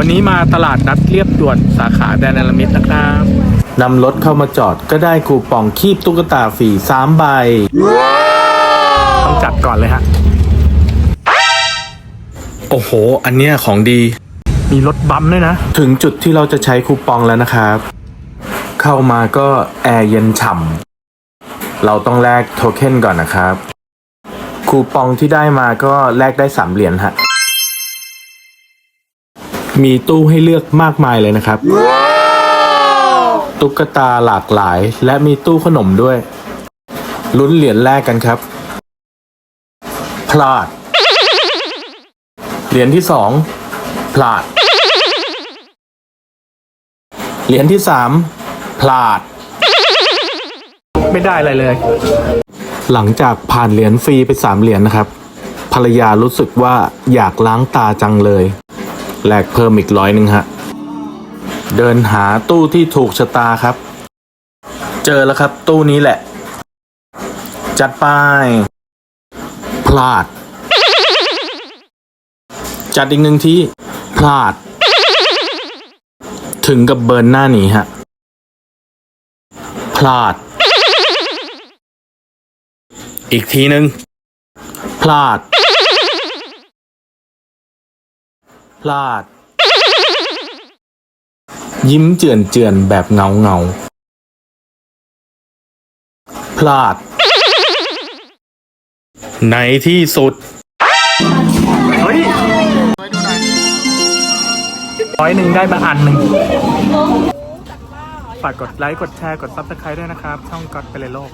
วันนี้มาตลาดนัดเรียบด่วนสาขาแดนนารามิดนะครับนำรถเข้ามาจอดก็ได้คูปองคีบตุ๊กตาฟรีสามใบต้องจัดก่อนเลยฮะ โอ้โห อันเนี้ยของดี มีรถบัมป์ด้วยนะ ถึงจุดที่เราจะใช้คูปองแล้วนะครับ เข้ามาก็แอร์เย็นฉ่ำเราต้องแลกโทเค็นก่อนนะครับ คูปองที่ได้มาก็แลกได้สามเหรียญฮะ มีตู้ให้เลือกมากมายเลยนะครับ ตุ๊กตาหลากหลาย และมีตู้ขนมด้วย ลุ้นเหรียญแรกกันครับ พลาด เหรียญที่สองพลาด เหรียญที่สามพลาด ไม่ได้อะไรเลย หลังจากผ่านเหรียญฟรีไปสามเหรียญนะครับ ภรรยารู้สึกว่าอยากล้างตาจังเลย แลกเพิ่มอีกร้อยหนึ่งฮะ เดินหาตู้ที่ถูกชะตาครับ เจอแล้วครับตู้นี้แหละ จัดไป พลาด จัดอีกหนึ่งที่ พลาด ถึงกับเบิร์นหน้าหนีฮะ พลาด อีกทีหนึ่งพลาด พลาด ยิ้มเจือนเจือนๆแบบเงาเงาๆพลาด ในที่สุดเฮ้ยร้อยหนึ่งได้มาอันหนึ่งฝากกดไลค์ กดแชร์ กดซับสไครต์ด้วยนะครับ ช่องก๊อตเปเลโลก